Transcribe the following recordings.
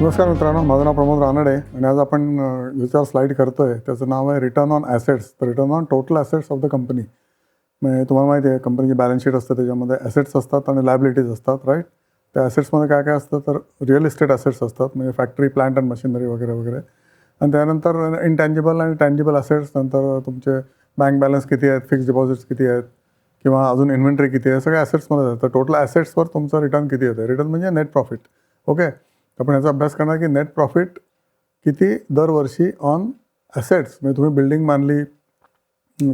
नमस्कार मित्रांनो माझं नाव प्रमोद रानडे आणि आज आपण विचार स्लाईड करतो आहे त्याचं नाव आहे रिटर्न ऑन ॲसेट्स तर return on total assets of the company म्हणजे तुम्हाला माहिती आहे कंपनीची बॅलन्स शीट असते त्याच्यामध्ये ॲसेट्स असतात आणि लायबिलिटीज असतात राईट त्या ॲसेट्समध्ये काय काय असतं तर रिअल इस्टेट ॲसेट्स असतात म्हणजे फॅक्टरी प्लांट अँड मशिनरी वगैरे वगैरे. आणि त्यानंतर इनटँजिबल आणि टँजिबल ॲसेट्स नंतर तुमचे बँक बॅलन्स किती आहेत फिक्स डिपॉझिट्स किती आहेत किंवा अजून इन्व्हेंटरी किती आहे सगळ्या ॲसेट्समध्ये जातं टोटल ॲसेट्सवर तुमचं रिटर्न किती येतं रिटर्न म्हणजे नेट प्रॉफिट ओके आपण याचा अभ्यास करणार की नेट प्रॉफिट किती दरवर्षी ऑन ॲसेट्स म्हणजे तुम्ही बिल्डिंग मानली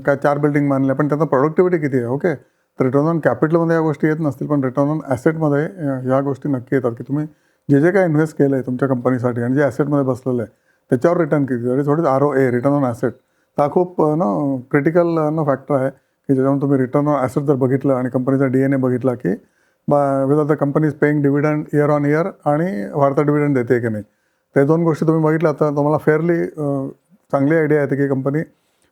काय चार बिल्डिंग बांधल्या पण त्याचा प्रोडक्टिव्हिटी किती आहे? ओके तर रिटर्न ऑन कॅपिटलमध्ये या गोष्टी येत नसतील पण रिटर्न ऑन ॲसेटमध्ये ह्या गोष्टी नक्की येतात की तुम्ही जे जे काय इन्व्हेस्ट केलं आहे तुमच्या कंपनीसाठी आणि जे ॲसेटमध्ये बसलेलं आहे त्याच्यावर रिटर्न किती? दॅट थोडीच R O A return on asset हा खूप ना क्रिटिकल ना फॅक्टर आहे की ज्याच्यामुळे तुम्ही रिटर्न ऑन ॲसेट जर बघितलं आणि कंपनीचा डी एन ए बघितला की बा the company is paying dividend year on year आणि वाढता डिव्हिडंड देते की नाही. ते दोन गोष्टी तुम्ही बघितल्या. तर तुम्हाला फेअरली चांगली आयडिया येते की कंपनी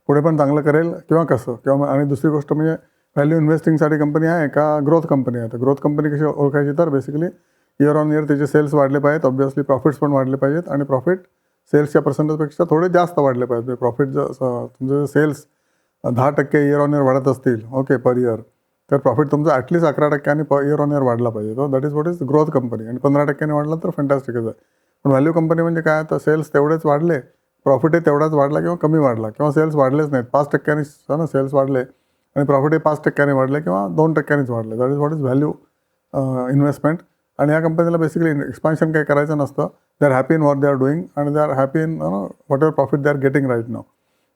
पुढे पण चांगलं करेल किंवा कसं. किंवा मग- आणि दुसरी गोष्ट म्हणजे व्हॅल्यू इन्व्हेस्टिंगसाठी कंपनी आहे का ग्रोथ कंपनी आहे? तर ग्रोथ कंपनी कशी ओळखायची? तर बेसिकली इयर ऑन इयर त्याचे सेल्स वाढले पाहिजेत. ऑब्विसली प्रॉफिट्स पण वाढले पाहिजेत आणि प्रॉफिट सेल्सच्या पर्सेंटेजपेक्षा थोडे जास्त वाढले पाहिजे प्रॉफिट जर तुमचे सेल्स दहा टक्के इयर ऑन इयर वाढत असतील ओके पर इयर तर प्रॉफिट तुमचं ॲटलीस्ट अकरा टक्क्यांनी इयर ऑन इयर वाढला पाहिजे. तो that is what is growth company आणि पंधरा टक्क्यांनी वाढला तर फॅन्टॅस्टिकच आहे पण व्हॅल्यू कंपनी म्हणजे काय? तर सेल्स तेवढेच वाढले प्रॉफिटही तेवढाच वाढला किंवा कमी वाढला किंवा सेल्स वाढलेच नाहीत. पाच टक्क्यांनी ना सेल्स वाढले आणि प्रॉफिटही पाच टक्क्यांनी वाढले किंवा दोन टक्क्यांनीच वाढले. That is what is value investment आणि या कंपनीला बेसिकली एक्सपान्शन काही करायचं नसतं. They are happy in what they are doing आणि they are happy in whatever profit they are getting right now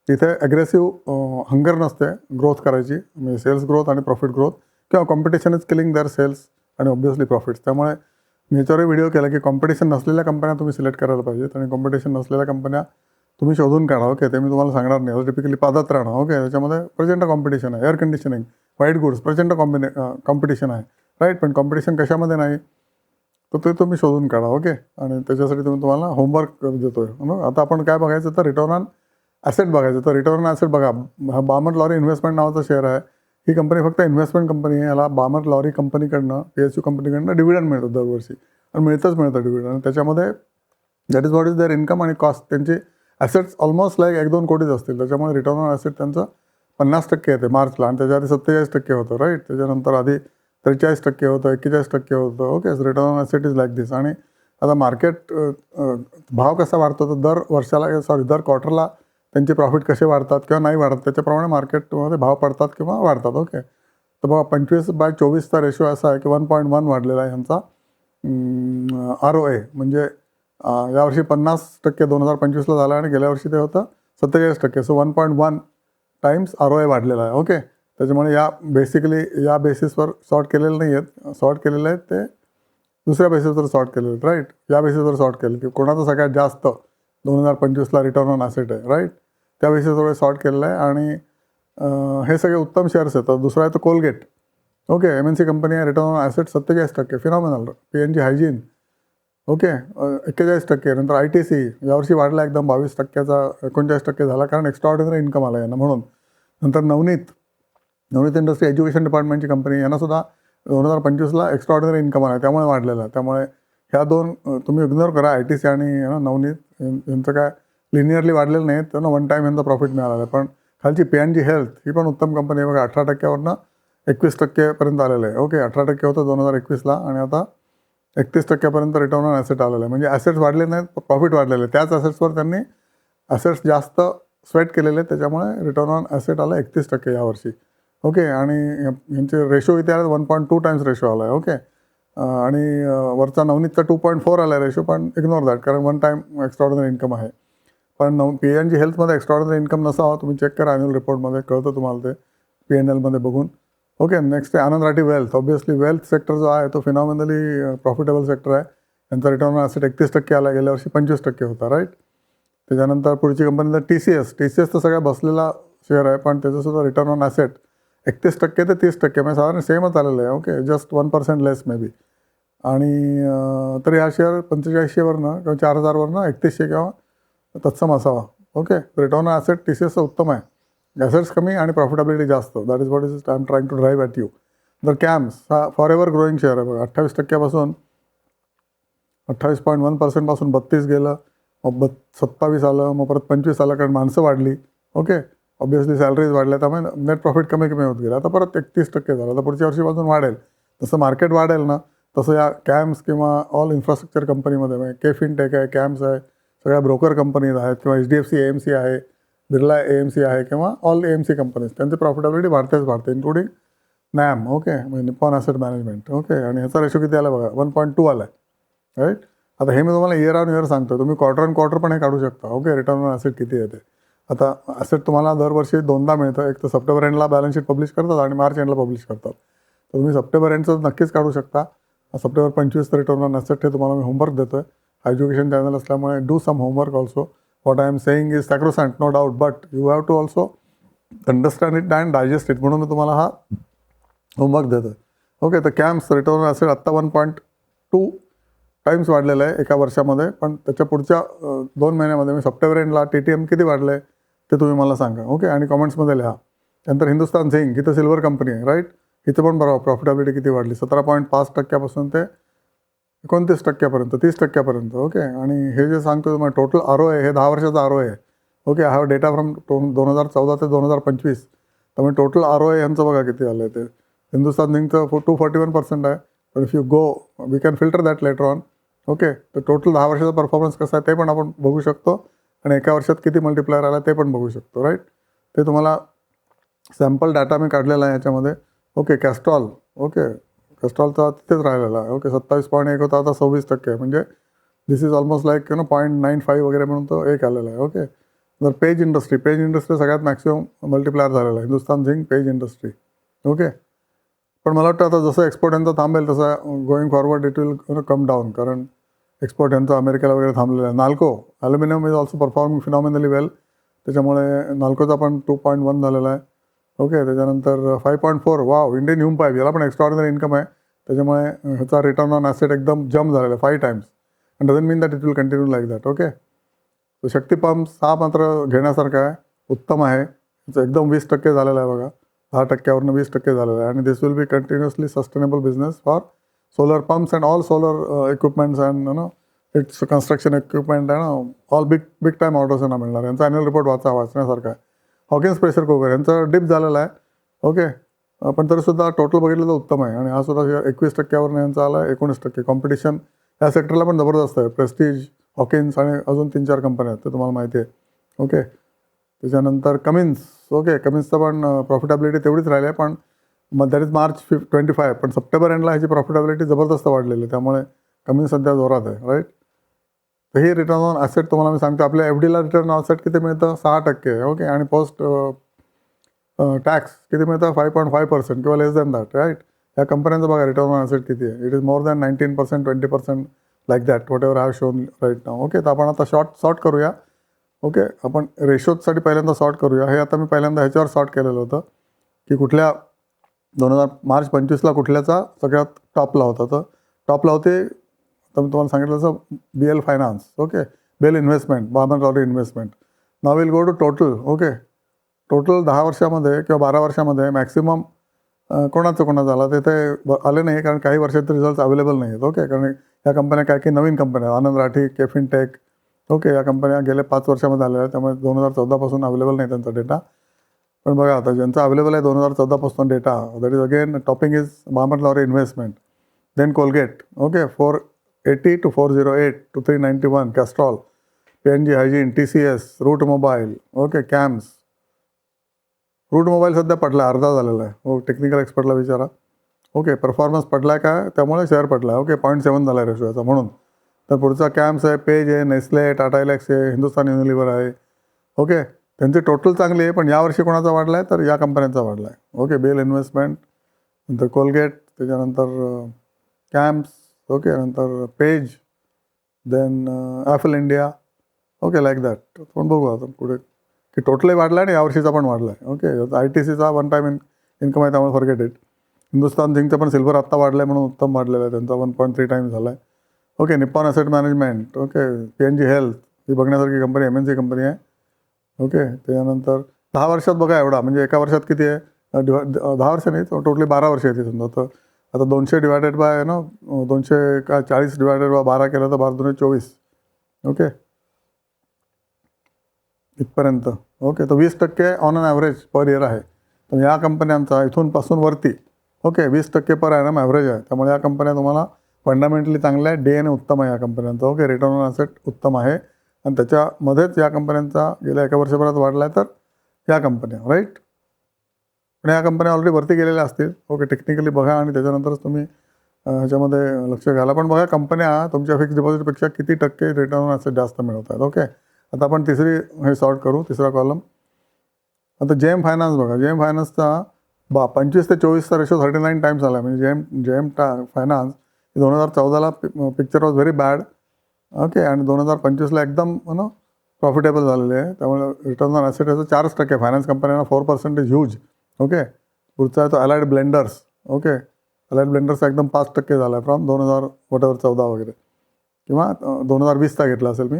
तिथे ॲग्रेसिव्ह हंगर नसते. ग्रोथ करायची. म्हणजे सेल्स ग्रोथ आणि प्रॉफिट ग्रोथ किंवा competition is killing their sales आणि obviously profits त्यामुळे मी याच्यावरही व्हिडिओ केला की कॉम्पिटिशन नसलेल्या कंपन्या तुम्ही सिलेक्ट करायला पाहिजेत आणि कॉम्पिटिशन नसलेल्या कंपन्या तुम्ही शोधून काढा. ओके ते मी तुम्हाला सांगणार नाही. टिपिकली पादात राहणं ओके त्याच्यामध्ये प्रचंड कॉम्पिटिशन आहे. एअर कंडिशनिंग व्हाईट गुड्स प्रचंड कॉम्बिने कॉम्पिटिशन आहे. राईट पण कॉम्पिटिशन कशामध्ये नाही? तर ते तुम्ही शोधून काढा. ओके आणि त्याच्यासाठी तुम्ही तुम्हाला होमवर्क देतोय. ना आता आपण काय बघायचं? तर रिटर्न ऑन ॲसेट बघायचं. तर रिटर्न असेट ॲसेट बघा. हा बामर लॉरी इन्व्हेस्टमेंट नावाचा शेअर आहे. ही कंपनी फक्त इन्व्हेस्टमेंट कंपनी आहे. याला बामर लॉरी कंपनीकडनं पी एस यू कंपनीकडनं डिव्हिडंड मिळतं दरवर्षी. आणि मिळतंच मिळतं डिव्हिडंड आणि त्याच्यामध्ये that is what is their income आणि कॉस्ट त्यांचे ॲसेट्स ऑलमोस्ट लाईक एक दोन कोटीच असतील. त्याच्यामुळे रिटर्न ऑन ॲसेट त्यांचं पन्नास टक्के येते मार्चला. आणि त्याच्या आधी सत्तेचाळीस टक्के होतं राईट त्याच्यानंतर आधी त्रेचाळीस टक्के होतं एक्केचाळीस टक्के होतं. Okay return on asset is like this आणि आता मार्केट भाव कसा वाढतो? तर दर वर्षाला सॉरी दर क्वार्टरला त्यांचे प्रॉफिट कसे वाढतात किंवा नाही वाढत त्याच्याप्रमाणे मार्केटमध्ये भाव पडतात किंवा वाढतात. ओके तर बघा पंचवीस बाय चोवीसचा रेशो असा आहे की वन पॉईंट वन वाढलेला आहे ह्यांचा. आर ओ ए म्हणजे यावर्षी पन्नास टक्के दोन हजार पंचवीसला झाला आणि गेल्या वर्षी ते होतं सत्तेचाळीस टक्के. So one point one times R O A वाढलेला आहे. ओके त्याच्यामुळे या बेसिकली या बेसिसवर सॉर्ट केलेले नाही आहेत. सॉर्ट केलेले आहेत ते दुसऱ्या बेसिसवर सॉर्ट केलेले आहेत राईट या बेसिसवर सॉर्ट केले की कोणाचं सगळ्यात जास्त दोन हजार पंचवीसला रिटर्न ऑन असेट आहे राईट त्या थोडं सॉर्ट केलेलं आहे. आणि हे सगळे उत्तम शेअर्स आहेत. दुसरा आहे तो Colgate okay M N C company आहे. रिटर्न ऑन ॲसेट सत्तेचाळीस टक्के. Phenomenal P N G hygiene okay एक्केचाळीस टक्के. नंतर आय टी सी यावर्षी वाढला एकदम बावीस टक्क्याचा एकोणचाळीस टक्के झाला. कारण एक्स्ट्रॉर्डिनरी इन्कम आला यांना म्हणून. नंतर नवनीत. नवनीत इंडस्ट्री एज्युकेशन डिपार्टमेंटची कंपनी यांनासुद्धा दोन हजार पंचवीसला एक्स्ट्रॉर्डिनरी इन्कम आला. त्यामुळे वाढलेला आहे. त्यामुळे ह्या दोन तुम्ही इग्नोर करा आय टी सी आणि नवनीत. यांचं काय लिनियरली वाढलेलं नाही त्यांना वन टाईम यांचा प्रॉफिट मिळाला आहे. पण खालची पी एन जी हेल्थ ही पण उत्तम कंपनी आहे. बघा अठरा टक्क्यावरनं एकवीस टक्केपर्यंत आलेलं आहे. ओके अठरा टक्के होतं दोन हजार एकवीसला आणि आता एकतीस टक्क्यापर्यंत रिटर्न ऑन ॲसेट आलेलं आहे. म्हणजे ॲसेट्स वाढले नाहीत प्रॉफिट वाढलेले आहे. त्याच ॲसेट्सवर त्यांनी ॲसेट्स जास्त स्वेट केलेले आहेत त्याच्यामुळे रिटर्न ऑन ॲसेट आलं एकतीस टक्के यावर्षी ओके आणि यांचे रेशो इथे आले one point two times ratio आला आहे ओके आणि वरचा नवनीतचा टू पॉईंट फोर आला आहे रेशो पण इग्नोर दॅट कारण वन टाईम एक्स्ट्रॉर्डनरी इन्कम आहे. पण पी एन जी हेल्थमध्ये एक्स्ट्रॉर्डनरी इन्कम नसावा तुम्ही चेक करा ॲन्युअल रिपोर्टमध्ये कळतं तुम्हाला ते पी एन एलमध्ये बघून. ओके नेक्स्ट आहे Anand Rathi wealth obviously wealth sector जो आहे तो फिनॉमिनली प्रॉफिटेबल सेक्टर आहे. त्यांचा रिटर्न ऑन ॲसेट एकतीस टक्के आला गेल्या वर्षी पंचवीस टक्के होता राईट त्याच्यानंतर पुढची company T C S T C S तर सगळ्या बसलेला शेअर आहे पण त्याचंसुद्धा रिटर्न ऑन ॲसेट एकतीस टक्के ते तीस टक्के म्हणजे साधारण सेमच आलेलं आहे okay just one percent less may be आणि uh, तरी तर ह्या शेअर पंचेचाळीसशेवरनं किंवा चार हजारवरनं एकतीसशे किंवा तत्सम असावा. Okay return asset T C एसचं उत्तम आहे. ॲसेट्स कमी आणि प्रॉफिटेबिलिटी जास्त. That is what is I am trying to drive at you the CAMS हा फॉर एव्हर ग्रोईंग शेअर आहे बघा. अठ्ठावीस टक्क्यापासून अठ्ठावीस पॉईंट वन पर्सेंटपासून बत्तीस गेलं. मग बत् सत्तावीस आलं. मग परत पंचवीस आलं कारण माणसं वाढली. ओके ऑब्विसली सॅलरीज वाढल्या. त्यामुळे नेट प्रॉफिट कमी कमी होत गेलं. आता परत एकतीस टक्के झालं. आता पुढच्या वर्षीपासून वाढेल. जसं मार्केट वाढेल ना तसं या कॅम्स किंवा ऑल इन्फ्रास्ट्रक्चर कंपनीमध्ये म्हणजे के फिनटेक आहे कॅम्स आहे सगळ्या ब्रोकर कंपनीज आहेत किंवा H D F C M C आहे बिर्ला ए एम सी आहे किंवा all A M C companies. त्यांची प्रॉफिटेबिलिटी वाढतेच वाढते इन्क्लुडिंग नॅम ओके म्हणजे निपॉन ॲसेट मॅनेजमेंट ओके आणि ह्याचा रेशो किती आला बघा? वन पॉईंट टू आला आहे राईट आता हे मी तुम्हाला इयर ऑन इयर सांगतो तुम्ही क्वार्टर ऑन क्वार्टर पण हे काढू शकता ओके रिटर्न ऑन ॲसेट किती येते? आता ॲसेट तुम्हाला दरवर्षी दोनदा मिळतं. एक तर सप्टेंबर एंडला बॅलन्स शीट पब्लिश करतात आणि मार्च एंडला पब्लिश करतात. तर तुम्ही सप्टेंबर एंडचं नक्कीच काढू शकता. सप्टेंबर पंचवीस रिटर्न ऑन ॲसेट हे तुम्हाला मी होमवर्क देतो आहे एज्युकेशन चॅनल असल्यामुळे do some homework also what I am saying is sacrosanct no doubt but you have to also understand it and digest it म्हणून मी तुम्हाला हा होमवर्क देतो ओके तर कॅम्प्स रिटर्न असेल आत्ता वन पॉईंट टू टाईम्स वाढलेलं आहे एका वर्षामध्ये पण त्याच्या पुढच्या दोन महिन्यामध्ये मी सप्टेंबर एंडला टी टी एम किती वाढलं आहे ते तुम्ही मला सांगा. ओके आणि कमेंट्समध्ये लिहा. त्यानंतर हिंदुस्तान झिंक इथं सिल्वर कंपनी आहे राईट इथं पण बरोबर प्रॉफिटेबिलिटी किती वाढली? सतरा पॉईंट पाच टक्क्यापासून ते एकोणतीस टक्क्यापर्यंत तीस टक्क्यापर्यंत ओके. आणि हे जे सांगतो तुम्हाला टोटल आरो आहे हे दहा वर्षाचा आरो आहे. ओके हा डेटा फ्रॉम दोन हजार चौदा ते दोन हजार पंचवीस. त्यामुळे टोटल आर ओ यांचं बघा किती आलं आहे ते हिंदुस्तान झिंकचं फो टू फॉर्टी वन पर्सेंट आहे. पण if you go we can filter that later on okay तर टोटल दहा वर्षाचा परफॉर्मन्स कसा आहे ते पण आपण बघू शकतो. आणि एका वर्षात किती मल्टिप्लायर आला ते पण बघू शकतो राईट ते तुम्हाला सॅम्पल डाटा मी काढलेला आहे याच्यामध्ये. ओके कॅस्ट्रॉल ओके कॅस्ट्रॉलचा तिथेच राहिलेला आहे. ओके सत्तावीस पॉईंट एक होता आता सव्वीस टक्के म्हणजे this is almost like you know point nine five वगैरे म्हणून तो एक आलेला आहे. ओके जर पेज इंडस्ट्री पेज इंडस्ट्री सगळ्यात मॅक्सिमम मल्टिप्लायर झालेला आहे. Hindustan zinc page industry okay पण मला वाटतं आता जसं एक्सपोर्ट यांचा थांबेल तसं going forward it will come down कारण एक्सपोर्ट यांचं अमेरिकेला वगैरे थांबलेला आहे. Nalco aluminium is also performing phenomenally well त्याच्यामुळे नाल्कोचा पण टू पॉईंट वन झालेला आहे. ओके त्याच्यानंतर five point four wow Indian Hume Pipe याला पण एक्स्ट्रॉर्डनरी इन्कम आहे. त्याच्यामुळे uh, ह्याचा रिटर्न ऑन ॲसेट एकदम जम्प झालेला आहे five times and doesn't mean that it will continue like that okay तो शक्ती पंप्स हा मात्र घेण्यासारखा आहे उत्तम आहे. एकदम वीस टक्के झालेला आहे बघा. दहा टक्क्यावरनं वीस टक्के झालेलं आहे. आणि this will be continuously sustainable business for solar pumps and all solar equipments and no it's construction equipment आहे ना all big big time orders यांना मिळणार यांचा अॅन्युअल रिपोर्ट वाचा वाचण्यासारखा आहे. हॉकिन्स प्रेशर कुकर यांचा डिप झालेला आहे. ओके पण तरीसुद्धा टोटल बघितलं तर उत्तम आहे. आणि हा सुद्धा एकवीस टक्क्यावर यांचा आला आहे एकोणीस टक्के. कॉम्पिटिशन या सेक्टरला पण जबरदस्त आहे. प्रेस्टीज हॉकिन्स आणि अजून तीन चार कंपन्या आहेत ते तुम्हाला माहिती आहे. ओके त्याच्यानंतर कमिन्स ओके कमिन्सचं पण प्रॉफिटेबिलिटी तेवढीच राहिली आहे पण मग दॅट इज मार्च फिफ ट्वेंटी फाय पण सप्टेंबर एंडला ह्याची प्रॉफिटेबिलिटी जबरदस्त वाढलेली आहे. त्यामुळे कमिन्स सध्या जोरात आहे राईट तर हे रिटर्न ऑन असेट तुम्हाला मी सांगतो आपल्या एफ डीला रिटर्न ऑन असेट किती मिळतं? सहा टक्के ओके आणि पोस्ट टॅक्स किती मिळतं? फाय पॉईंट फाय पर्सेंट किंवा लेस दॅन दॅट राईट या कंपन्यांचं बघा रिटर्न ऑन असेट किती आहे? It is more than nineteen percent twenty percent like that whatever have shown right now okay तर आपण आता शॉर्ट सॉर्ट करूया ओके आपण रेशोजसाठी पहिल्यांदा सॉर्ट करूया. हे आता मी पहिल्यांदा ह्याच्यावर सॉर्ट केलेलं होतं की कुठल्या दोन हजार मार्च पंचवीसला कुठल्याचा सगळ्यात टॉपला होता. तर टॉपला होते तर मी तुम्हाला सांगितलं तसं B L finance okay bell investment बाबन rowdy investment now will go to total okay total दहा वर्षामध्ये किंवा बारा वर्षामध्ये मॅक्सिमम कोणाचं कोणाचं आला ते ते ब- आले नाही कारण काही वर्षाचे रिझल्ट अवेलेबल नाही आहेत ओके कारण या कंपन्या काय काही नवीन कंपन्या आहेत आनंद राठी केफिन टेक ओके या कंपन्या गेल्या पाच वर्षामध्ये आलेल्या आहेत त्यामुळे दोन हजार चौदापासून अवेलेबल नाही त्यांचा डेटा पण बघा आता ज्यांचा अवेलेबल आहे दोन हजार चौदापासून data that is again topping is Balmer Lawrie investment then Colgate okay four eighty two four zero eight two three ninety one Castrol P N G hygiene T C S route mobile okay CAMS route mobile सध्या पडला अर्धा झालेला आहे हो technical एक्सपर्टला विचारा. Okay performance पडला आहे काय त्यामुळे शेअर पडला आहे ओके पॉईंट सेवन झाला आहे रेशो याचा म्हणून. तर पुढचा कॅम्स आहे पेज आहे नेस्ले टाटा इलेक्स आहे हिंदुस्तान युनिलिव्हर आहे. ओके त्यांची टोटल चांगली आहे पण यावर्षी कोणाचा वाढला आहे तर या कंपन्यांचा वाढला आहे ओके बेल इन्व्हेस्टमेंट नंतर कोलगेट त्याच्यानंतर कॅम्प्स ओके नंतर page then Affle India okay like that पण बघू आता पुढे. की टोटलही वाढला आहे आणि यावर्षीचा पण वाढला आहे ओके आय टी सीचा वन टाईम इन इन्कम आहे त्यामुळे फॉरगेट इट हिंदुस्तान झिंकचं पण सिल्वर आत्ता वाढलं आहे म्हणून उत्तम वाढलेलं आहे. त्यांचा वन पॉईंट थ्री टाईम झाला आहे okay Nippon asset management okay P N G health ही बघण्यासारखी company M N C company आहे. ओके त्याच्यानंतर दहा वर्षात बघा एवढा. म्हणजे एका वर्षात किती आहे? द- दहा वर्ष नाही टोटली बारा वर्ष येते समजा. तर आता दोनशे डिवायडेड बाय ना दोनशे का चाळीस डिवायडेड बाय बारा केलं तर बारा दोनशे चोवीस. ओके इथपर्यंत. ओके तर वीस टक्के on an average per year आहे. तर या कंपन्यांचा इथूनपासून वरती. ओके वीस टक्के पर ॲनम ॲव्हरेज आहे. त्यामुळे या कंपन्या तुम्हाला फंडामेंटली चांगल्या आहे. डी एन उत्तम आहे या कंपन्यांचा ओके रिटर्न ऑन असेट उत्तम आहे. आणि त्याच्यामध्येच या कंपन्यांचा गेल्या एका वर्षभरात वाढला आहे तर या कंपन्या राईट पण या कंपन्या ऑलरेडी भरती गेलेल्या असतील. ओके टेक्निकली बघा आणि त्याच्यानंतरच तुम्ही ह्याच्यामध्ये लक्ष घाला. पण बघा कंपन्या तुमच्या फिक्स डिपॉझिटपेक्षा किती टक्के रिटर्न ऑन ॲसेट जास्त मिळवत आहेत ओके आता आपण तिसरी हे सॉर्ट करू तिसरा कॉलम आता जेम फायनान्स बघा. जेम फायनान्सचा बा पंचवीस ते चोवीसचा रेशो थर्टी नाईन टाईम्स आला म्हणजे जेम जेम टा फायनान्स दोन हजार चौदाला picture was very bad okay आणि दोन हजार पंचवीसला एकदम नो प्रॉफिटेबल झालेले आहे. त्यामुळे रिटर्न ऑन ॲसेट असं चारच टक्के. फायनान्स कंपन्यांना फोर पर्सेंटेज ह्यूज ओके. पुढचा आहे तो अलाइड ब्लेंडर्स ओके. अलाइड ब्लेंडर्सचा एकदम पाच टक्के झाला आहे फ्रॉम दोन हजार वॉटर चौदा वगैरे. किंवा दोन हजार वीसचा घेतला असेल मी.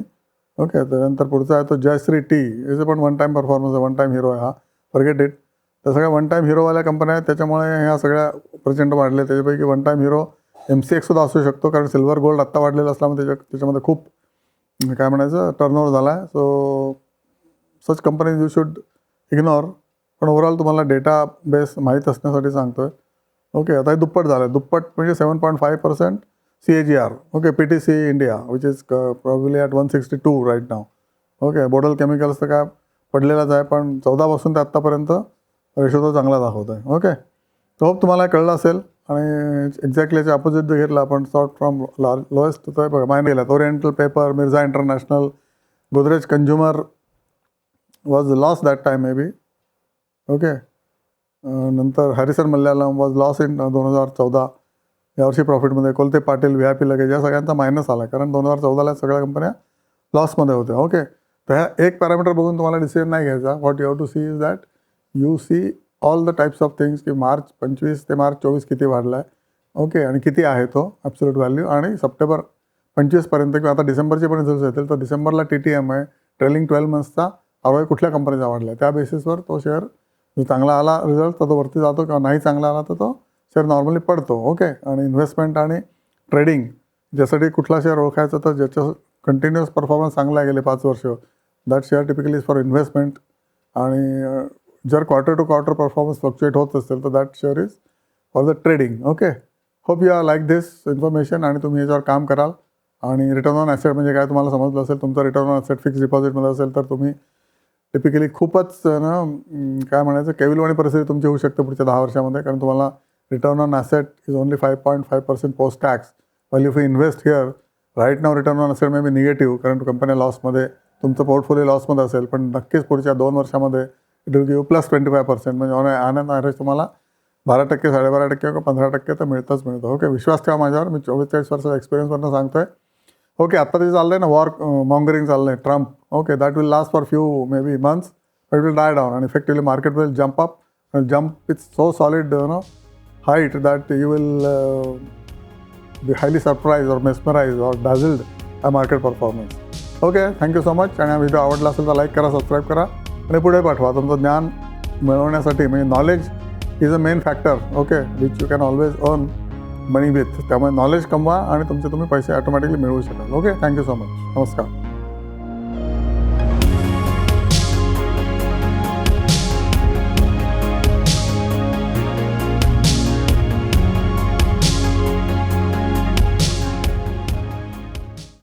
ओके त्यानंतर पुढचा आहे तो जयश्री टी याचं पण वन टाईम परफॉर्मन्स आहे वन टाईम हिरो आहे हा. फॉरगेट इट त्या सगळ्या वन टाईम हिरोवाल्या कंपन्या आहेत त्याच्यामुळे ह्या सगळ्या प्रचंड वाढले. त्याच्यापैकी one time hero M C एक्ससुद्धा असू शकतो कारण सिल्वर गोल्ड आत्ता वाढलेला असल्यामुळे त्याच्या त्याच्यामध्ये खूप काय म्हणायचं टर्नओव्हर झाला आहे so such companies you should ignore पण ओव्हरऑल तुम्हाला डेटा बेस माहीत असण्यासाठी सांगतो आहे ओके आता हे दुप्पट झालं आहे दुप्पट म्हणजे seven point five percent C A G R okay P T C India which is probably at one sixty two right now okay Bodal chemicals तर काय पडलेलाच आहे पण चौदापासून ते आत्तापर्यंत रेशो तो चांगला दाखवतो आहे ओके तो होप तुम्हाला कळलं असेल. आणि एक्झॅक्टली याच्या अपोजिट जर घेतला आपण. सॉर्ट फ्रॉम लार्ज लोएस्ट तो बघा मायने गेला Oriental paper Mirza international Godrej consumer was loss that time may be okay नंतर Harrison Malayalam was loss in दोन हजार चौदा. यावर्षी प्रॉफिटमध्ये Kolte Patil V I P luggage या सगळ्यांचा मायनस आला कारण दोन हजार चौदाला सगळ्या कंपन्या लॉसमध्ये होत्या. ओके तर ह्या एक पॅरामीटर बघून तुम्हाला डिसिजन नाही घ्यायचा. What you have to see is that you see all the types of things की मार्च पंचवीस ते मार्च चोवीस किती वाढला आहे ओके आणि किती आहे तो? ॲब्सोल्यूट व्हॅल्यू आणि सप्टेंबर पंचवीसपर्यंत किंवा आता डिसेंबरचे पण रिझल्ट येतील तर डिसेंबरला टी टी एम आहे. ट्रेलिंग ट्वेल्व मंथ्सचा आर कुठल्या कंपनीचा वाढला आहे त्या बेसिसवर तो शेअर जर चांगला आला रिझल्ट तर तो वरती जातो किंवा नाही चांगला आला तर तो शेअर नॉर्मली पडतो ओके आणि इन्व्हेस्टमेंट आणि ट्रेडिंग ज्यासाठी कुठला शेअर ओळखायचा तर ज्याच्या कंटिन्युअस परफॉर्मन्स चांगला गेले पाच वर्ष that share typically is for investment आणि जर quarter to quarter performance fluctuate होत असेल तर that share is for the trading okay hope you are like this information आणि तुम्ही याच्यावर काम कराल. आणि रिटर्न ऑन ॲसेट म्हणजे काय तुम्हाला समजलं असेल तुमचं रिटर्न ऑन ॲसेट फिक्स डिपॉझिटमध्ये असेल तर तुम्ही टिपिकली खूपच ना काय म्हणायचं केविलवाणी परिस्थिती तुमची होऊ शकते पुढच्या दहा वर्षामध्ये कारण तुम्हाला return on asset is only five point five percent post tax well if you invest here right now return on asset may be negative कारण कंपन्या लॉसमध्ये तुमचं पोर्टफोलिओ लॉसमध्ये असेल पण नक्कीच पुढच्या दोन वर्षामध्ये it will give plus twenty five percent म्हणजे ऑन आनंद ॲव्हरेज तुम्हाला बारा टक्के साडेबारा टक्के किंवा पंधरा टक्के तर मिळतंच मिळतं. ओके विश्वास ठेवा माझ्यावर. मी चोवीस चाळीस वर्षाचा एक्सपिरियन्सवरनं सांगतो आहे ओके आता ते चाललं आहे ना वॉर मॉंगरिंग चाललं आहे Trump okay that will last for few may be months it will die down आणि effectively market will jump up jump it's so solid no height that you will uh, be highly surprised or mesmerized or dazzled by market performance. Okay thank you so much आणि हा video आवडला असेल तर like करा subscribe करा आणि पुढे पाठवा तुमचं ज्ञान मिळवण्यासाठी म्हणजे knowledge is a main factor okay which you can always earn Money with त्यामुळे नॉलेज कमवा आणि तुमचे तुम्ही पैसे ऑटोमॅटिकली मिळवू शकाल. ओके थँक्यू सो मच नमस्कार.